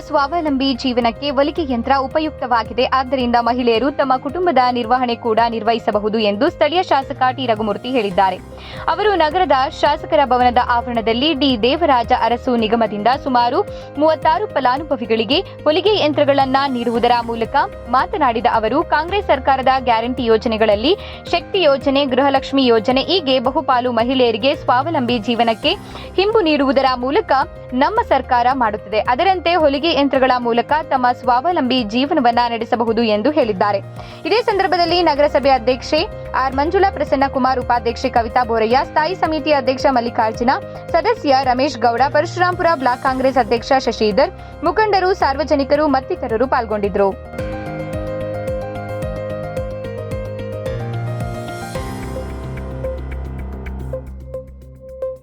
ಸ್ವಾವಲಂಬಿ ಜೀವನಕ್ಕೆ ಹೊಲಿಗೆ ಯಂತ್ರ ಉಪಯುಕ್ತವಾಗಿದೆ. ಆದ್ದರಿಂದ ಮಹಿಳೆಯರು ತಮ್ಮ ಕುಟುಂಬದ ನಿರ್ವಹಣೆ ಕೂಡ ನಿರ್ವಹಿಸಬಹುದು ಎಂದು ಸ್ಥಳೀಯ ಶಾಸಕ ಟಿ. ರಘುಮೂರ್ತಿ ಹೇಳಿದ್ದಾರೆ. ಅವರು ನಗರದ ಶಾಸಕರ ಭವನದ ಆವರಣದಲ್ಲಿ ಡಿ. ದೇವರಾಜ ಅರಸು ನಿಗಮದಿಂದ ಸುಮಾರು ಮೂವತ್ತಾರು ಫಲಾನುಭವಿಗಳಿಗೆ ಹೊಲಿಗೆ ಯಂತ್ರಗಳನ್ನ ನೀಡುವುದರ ಮೂಲಕ ಮಾತನಾಡಿದ ಅವರು, ಕಾಂಗ್ರೆಸ್ ಸರ್ಕಾರದ ಗ್ಯಾರಂಟಿ ಯೋಜನೆಗಳಲ್ಲಿ ಶಕ್ತಿ ಯೋಜನೆ, ಗೃಹಲಕ್ಷ್ಮಿ ಯೋಜನೆ ಹೀಗೆ ಬಹುಪಾಲು ಮಹಿಳೆಯರಿಗೆ ಸ್ವಾವಲಂಬಿ ಜೀವನಕ್ಕೆ ಹಿಂಬು ನೀಡುವುದರ ಮೂಲಕ ನಮ್ಮ ಸರ್ಕಾರ ಮಾಡುತ್ತಿದೆ. ಅದರಂತೆ ಹೊಲಿಗೆ ಯಂತ್ರಗಳ ಮೂಲಕ ತಮ್ಮ ಸ್ವಾವಲಂಬಿ ಜೀವನವನ್ನ ನಡೆಸಬಹುದು ಎಂದು ಹೇಳಿದ್ದಾರೆ. ಇದೇ ಸಂದರ್ಭದಲ್ಲಿ ನಗರಸಭೆ ಅಧ್ಯಕ್ಷೆ ಆರ್ ಮಂಜುಳಾ ಪ್ರಸನ್ನ ಕುಮಾರ್ ಉಪಾಧ್ಯಕ್ಷೆ ಕವಿತಾ ಬೋರಯ್ಯ, ಸ್ಥಾಯಿ ಸಮಿತಿ ಅಧ್ಯಕ್ಷ ಮಲ್ಲಿಕಾರ್ಜುನ, ಸದಸ್ಯ ರಮೇಶ್ ಗೌಡ, ಪರಶುರಾಂಪುರ ಬ್ಲಾಕ್ ಕಾಂಗ್ರೆಸ್ ಅಧ್ಯಕ್ಷ ಶಶಿಧರ್, ಮುಖಂಡರು, ಸಾರ್ವಜನಿಕರು ಮತ್ತಿತರರು ಪಾಲ್ಗೊಂಡಿದ್ದರು.